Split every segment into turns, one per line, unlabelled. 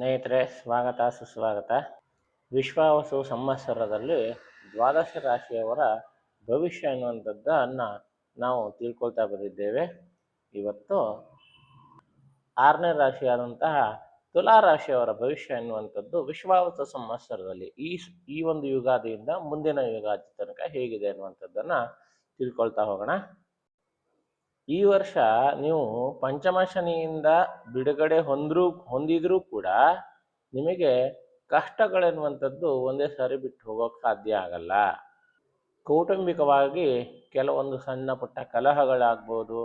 ಸ್ನೇಹಿತರೆ, ಸ್ವಾಗತ, ಸುಸ್ವಾಗತ. ವಿಶ್ವಾವಸು ಸಂವತ್ಸರದಲ್ಲಿ ದ್ವಾದಶ ರಾಶಿಯವರ ಭವಿಷ್ಯ ಅನ್ನುವಂಥದ್ದನ್ನು ನಾವು ತಿಳ್ಕೊಳ್ತಾ ಬಂದಿದ್ದೇವೆ. ಇವತ್ತು ಆರನೇ ರಾಶಿಯಾದಂತಹ ತುಲಾ ರಾಶಿಯವರ ಭವಿಷ್ಯ ಎನ್ನುವಂಥದ್ದು ವಿಶ್ವಾವಸ ಸಂವತ್ಸರದಲ್ಲಿ. ಈ ಈ ಒಂದು ಯುಗಾದಿಯಿಂದ ಮುಂದಿನ ಯುಗಾದಿ ತನಕ ಹೇಗಿದೆ ಅನ್ನುವಂಥದ್ದನ್ನು ತಿಳ್ಕೊಳ್ತಾ ಹೋಗೋಣ. ಈ ವರ್ಷ ನೀವು ಪಂಚಮ ಶನಿಯಿಂದ ಬಿಡುಗಡೆ ಹೊಂದ್ರೂ, ಹೊಂದಿದ್ರೂ ಕೂಡ ನಿಮಗೆ ಕಷ್ಟಗಳೆನ್ನುವಂಥದ್ದು ಒಂದೇ ಸಾರಿ ಬಿಟ್ಟು ಹೋಗೋಕೆ ಸಾಧ್ಯ ಆಗಲ್ಲ. ಕೌಟುಂಬಿಕವಾಗಿ ಕೆಲವೊಂದು ಸಣ್ಣ ಪುಟ್ಟ ಕಲಹಗಳಾಗ್ಬೋದು,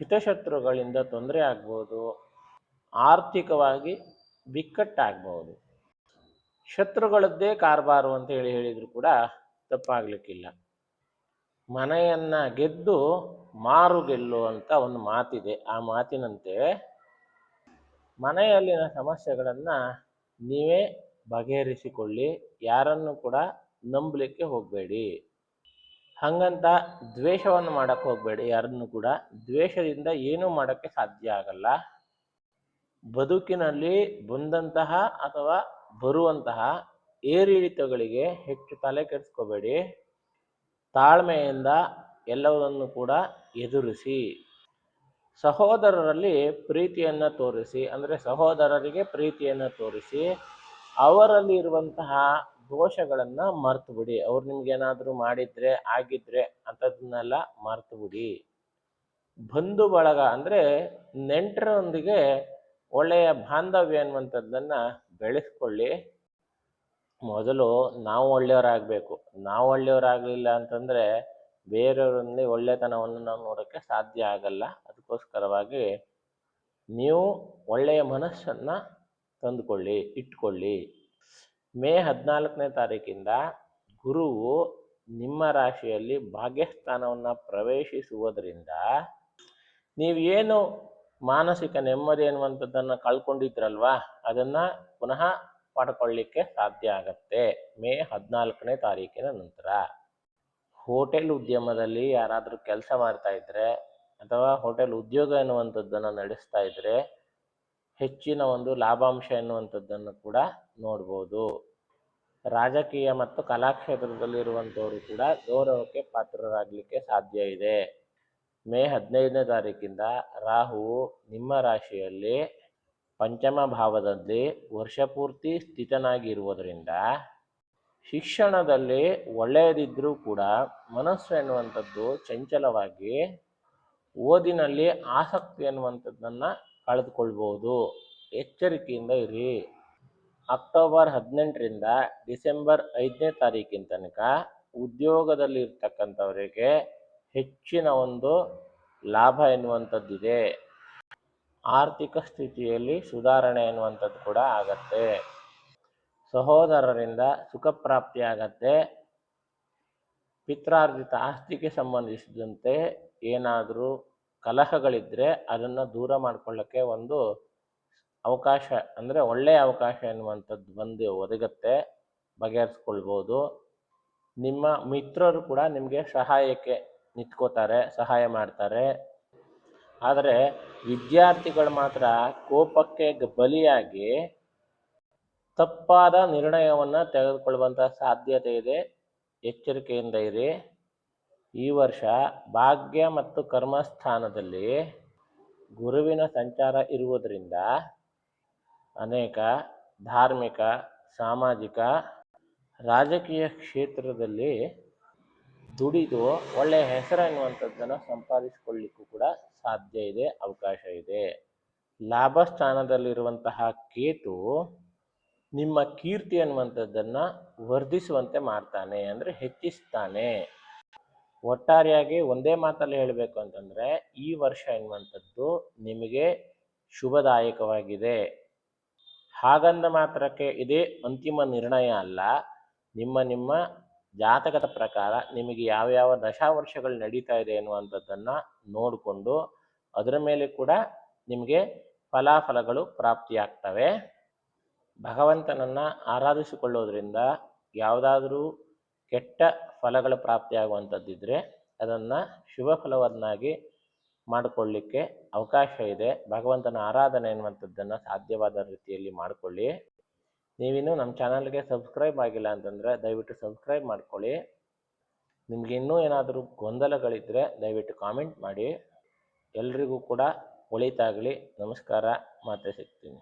ಹಿತಶತ್ರುಗಳಿಂದ ತೊಂದರೆ ಆಗ್ಬೋದು, ಆರ್ಥಿಕವಾಗಿ ಬಿಕ್ಕಟ್ಟಾಗ್ಬೋದು. ಶತ್ರುಗಳದ್ದೇ ಕಾರ್ಬಾರು ಅಂತ ಹೇಳಿ ಹೇಳಿದ್ರು ಕೂಡ ತಪ್ಪಾಗ್ಲಿಕ್ಕಿಲ್ಲ. ಮನೆಯನ್ನ ಗೆದ್ದು ಮಾರು ಗೆಲ್ಲು ಅಂತ ಒಂದು ಮಾತಿದೆ. ಆ ಮಾತಿನಂತೆ, ಮನೆಯಲ್ಲಿನ ಸಮಸ್ಯೆಗಳನ್ನು ನೀವೇ ಬಗೆಹರಿಸಿಕೊಳ್ಳಿ, ಯಾರನ್ನು ಕೂಡ ನಂಬಲಿಕ್ಕೆ ಹೋಗಬೇಡಿ. ಹಂಗಂತ ದ್ವೇಷವನ್ನು ಮಾಡಕ್ಕೆ ಹೋಗಬೇಡಿ. ಯಾರನ್ನು ಕೂಡ ದ್ವೇಷದಿಂದ ಏನೂ ಮಾಡೋಕ್ಕೆ ಸಾಧ್ಯ ಆಗಲ್ಲ. ಬದುಕಿನಲ್ಲಿ ಬಂದಂತಹ ಅಥವಾ ಬರುವಂತಹ ಏರಿಳಿತಗಳಿಗೆ ಹೆಚ್ಚು ತಲೆ ಕೆಡಿಸ್ಕೋಬೇಡಿ. ತಾಳ್ಮೆಯಿಂದ ಎಲ್ಲವನ್ನು ಕೂಡ ಎದುರಿಸಿ. ಸಹೋದರರಲ್ಲಿ ಪ್ರೀತಿಯನ್ನು ತೋರಿಸಿ, ಅಂದರೆ ಸಹೋದರರಿಗೆ ಪ್ರೀತಿಯನ್ನು ತೋರಿಸಿ, ಅವರಲ್ಲಿ ಇರುವಂತಹ ದೋಷಗಳನ್ನು ಮರ್ತು ಬಿಡಿ ಅವ್ರು ನಿಮ್ಗೇನಾದರೂ ಮಾಡಿದ್ರೆ, ಆಗಿದ್ರೆ ಅಂಥದನ್ನೆಲ್ಲ ಮರ್ತು ಬಿಡಿ ಬಂಧು ಬಳಗ ಅಂದರೆ ನೆಂಟರೊಂದಿಗೆ ಒಳ್ಳೆಯ ಬಾಂಧವ್ಯ ಅನ್ನುವಂಥದ್ದನ್ನು ಬೆಳೆಸ್ಕೊಳ್ಳಿ. ಮೊದಲು ನಾವು ಒಳ್ಳೆಯವರಾಗಬೇಕು. ನಾವು ಒಳ್ಳೆಯವರಾಗಲಿಲ್ಲ ಅಂತಂದರೆ ಬೇರೆಯವರಲ್ಲಿ ಒಳ್ಳೆತನವನ್ನು ನಾವು ನೋಡೋಕ್ಕೆ ಸಾಧ್ಯ ಆಗಲ್ಲ. ಅದಕ್ಕೋಸ್ಕರವಾಗಿ ನೀವು ಒಳ್ಳೆಯ ಮನಸ್ಸನ್ನು ತಂದುಕೊಳ್ಳಿ, ಇಟ್ಕೊಳ್ಳಿ. ಮೇ ಹದಿನಾಲ್ಕನೇ ತಾರೀಕಿಂದ ಗುರುವು ನಿಮ್ಮ ರಾಶಿಯಲ್ಲಿ ಭಾಗ್ಯಸ್ಥಾನವನ್ನು ಪ್ರವೇಶಿಸುವುದರಿಂದ ನೀವು ಏನು ಮಾನಸಿಕ ನೆಮ್ಮದಿ ಅನ್ನುವಂಥದ್ದನ್ನು ಕಳ್ಕೊಂಡಿದ್ರಲ್ವಾ? ಅದನ್ನು ಪುನಃ ಪಡ್ಕೊಳ್ಳಿಕ್ಕೆ ಸಾಧ್ಯ ಆಗತ್ತೆ. ಮೇ ಹದಿನಾಲ್ಕನೇ ತಾರೀಕಿನ ನಂತರ. ಹೋಟೆಲ್ ಉದ್ಯಮದಲ್ಲಿ ಯಾರಾದರೂ ಕೆಲಸ ಮಾಡ್ತಾ ಇದ್ರೆ ಅಥವಾ ಹೋಟೆಲ್ ಉದ್ಯೋಗ ಎನ್ನುವಂಥದ್ದನ್ನು ನಡೆಸ್ತಾ ಇದ್ರೆ ಹೆಚ್ಚಿನ ಒಂದು ಲಾಭಾಂಶ ಎನ್ನುವಂಥದ್ದನ್ನು ಕೂಡ ನೋಡ್ಬೋದು. ರಾಜಕೀಯ ಮತ್ತು ಕಲಾಕ್ಷೇತ್ರದಲ್ಲಿರುವಂಥವರು ಕೂಡ ಗೌರವಕ್ಕೆ ಪಾತ್ರರಾಗಲಿಕ್ಕೆ ಸಾಧ್ಯ ಇದೆ. ಮೇ ಹದಿನೈದನೇ ತಾರೀಕಿಂದ ರಾಹು ನಿಮ್ಮ ರಾಶಿಯಲ್ಲಿ ಪಂಚಮ ಭಾವದಲ್ಲಿ ವರ್ಷಪೂರ್ತಿ ಸ್ಥಿತನಾಗಿರುವುದರಿಂದ ಶಿಕ್ಷಣದಲ್ಲಿ ಒಳ್ಳೆಯದಿದ್ದರೂ ಕೂಡ ಮನಸ್ಸು ಎನ್ನುವಂಥದ್ದು ಚಂಚಲವಾಗಿ ಓದಿನಲ್ಲಿ ಆಸಕ್ತಿ ಎನ್ನುವಂಥದ್ದನ್ನು ಕಳೆದುಕೊಳ್ಬೋದು. ಎಚ್ಚರಿಕೆಯಿಂದ ಇರಿ. ಅಕ್ಟೋಬರ್ ಹದಿನೆಂಟರಿಂದ ಡಿಸೆಂಬರ್ ಐದನೇ ತಾರೀಕಿನ ತನಕ ಉದ್ಯೋಗದಲ್ಲಿ ಇರ್ತಕ್ಕಂಥವರಿಗೆ ಹೆಚ್ಚಿನ ಒಂದು ಲಾಭ ಎನ್ನುವಂಥದ್ದಿದೆ. ಆರ್ಥಿಕ ಸ್ಥಿತಿಯಲ್ಲಿ ಸುಧಾರಣೆ ಎನ್ನುವಂಥದ್ದು ಕೂಡ ಆಗತ್ತೆ. ಸಹೋದರರಿಂದ ಸುಖ ಪ್ರಾಪ್ತಿ ಆಗತ್ತೆ. ಪಿತ್ರಾರ್ಜಿತ ಆಸ್ತಿಗೆ ಸಂಬಂಧಿಸಿದಂತೆ ಏನಾದರೂ ಕಲಹಗಳಿದ್ದರೆ ಅದನ್ನು ದೂರ ಮಾಡಿಕೊಳ್ಳೋಕ್ಕೆ ಒಂದು ಅವಕಾಶ, ಅಂದರೆ ಒಳ್ಳೆಯ ಅವಕಾಶ ಎನ್ನುವಂಥದ್ದು ಬಂದು ಒದಗತ್ತೆ. ಬಗೆಹರಿಸ್ಕೊಳ್ಬೋದು. ನಿಮ್ಮ ಮಿತ್ರರು ಕೂಡ ನಿಮಗೆ ಸಹಾಯಕ್ಕೆ ನಿಂತ್ಕೋತಾರೆ, ಸಹಾಯ ಮಾಡ್ತಾರೆ. ಆದರೆ ವಿದ್ಯಾರ್ಥಿಗಳು ಮಾತ್ರ ಕೋಪಕ್ಕೆ ಬಲಿಯಾಗಿ ತಪ್ಪಾದ ನಿರ್ಣಯವನ್ನು ತೆಗೆದುಕೊಳ್ಳುವಂಥ ಸಾಧ್ಯತೆ ಇದೆ. ಎಚ್ಚರಿಕೆಯಿಂದ ಇರಿ. ಈ ವರ್ಷ ಭಾಗ್ಯ ಮತ್ತು ಕರ್ಮಸ್ಥಾನದಲ್ಲಿ ಗುರುವಿನ ಸಂಚಾರ ಇರುವುದರಿಂದ ಅನೇಕ ಧಾರ್ಮಿಕ, ಸಾಮಾಜಿಕ, ರಾಜಕೀಯ ಕ್ಷೇತ್ರದಲ್ಲಿ ದುಡಿದು ಒಳ್ಳೆಯ ಹೆಸರು ಎನ್ನುವಂಥದ್ದನ್ನು ಸಂಪಾದಿಸಿಕೊಳ್ಳಿಕ್ಕೂ ಕೂಡ ಸಾಧ್ಯ ಇದೆ, ಅವಕಾಶ ಇದೆ. ಲಾಭ ಸ್ಥಾನದಲ್ಲಿರುವಂತಹ ಕೇತು ನಿಮ್ಮ ಕೀರ್ತಿ ಅನ್ನುವಂಥದ್ದನ್ನು ವರ್ಧಿಸುವಂತೆ ಮಾಡ್ತಾನೆ ಅಂದರೆ ಹೆಚ್ಚಿಸ್ತಾನೆ. ಒಟ್ಟಾರೆಯಾಗಿ ಒಂದೇ ಮಾತಲ್ಲಿ ಹೇಳಬೇಕು ಅಂತಂದರೆ, ಈ ವರ್ಷ ಎನ್ನುವಂಥದ್ದು ನಿಮಗೆ ಶುಭದಾಯಕವಾಗಿದೆ. ಹಾಗಂದ ಮಾತ್ರಕ್ಕೆ ಇದೇ ಅಂತಿಮ ನಿರ್ಣಯ ಅಲ್ಲ, ನಿಮ್ಮ ನಿಮ್ಮ ಜಾತಕದ ಪ್ರಕಾರ ನಿಮಗೆ ಯಾವ ಯಾವ ದಶಾವರ್ಷಗಳು ನಡೀತಾ ಇದೆ ಅನ್ನುವಂಥದ್ದನ್ನು ನೋಡಿಕೊಂಡು ಅದರ ಮೇಲೆ ಕೂಡ ನಿಮಗೆ ಫಲಾಫಲಗಳು ಪ್ರಾಪ್ತಿಯಾಗ್ತವೆ. ಭಗವಂತನನ್ನು ಆರಾಧಿಸಿಕೊಳ್ಳೋದ್ರಿಂದ ಯಾವುದಾದ್ರೂ ಕೆಟ್ಟ ಫಲಗಳು ಪ್ರಾಪ್ತಿಯಾಗುವಂಥದ್ದಿದ್ರೆ ಅದನ್ನು ಶುಭ ಫಲವನ್ನಾಗಿ ಮಾಡಿಕೊಳ್ಳಿಕ್ಕೆ ಅವಕಾಶ ಇದೆ. ಭಗವಂತನ ಆರಾಧನೆ ಅನ್ನುವಂಥದ್ದನ್ನು ಸಾಧ್ಯವಾದ ರೀತಿಯಲ್ಲಿ ಮಾಡಿಕೊಳ್ಳಿ. ನೀವಿನ್ನೂ ನಮ್ಮ ಚಾನಲ್ಗೆ ಸಬ್ಸ್ಕ್ರೈಬ್ ಆಗಿಲ್ಲ ಅಂತಂದರೆ ದಯವಿಟ್ಟು ಸಬ್ಸ್ಕ್ರೈಬ್ ಮಾಡ್ಕೊಳ್ಳಿ. ನಿಮ್ಗೆ ಇನ್ನೂ ಏನಾದರೂ ಗೊಂದಲಗಳಿದ್ದರೆ ದಯವಿಟ್ಟು ಕಾಮೆಂಟ್ ಮಾಡಿ. ಎಲ್ರಿಗೂ ಕೂಡ ಒಳಿತಾಗಲಿ. ನಮಸ್ಕಾರ. ಮತ್ತೆ ಸಿಗ್ತೀನಿ.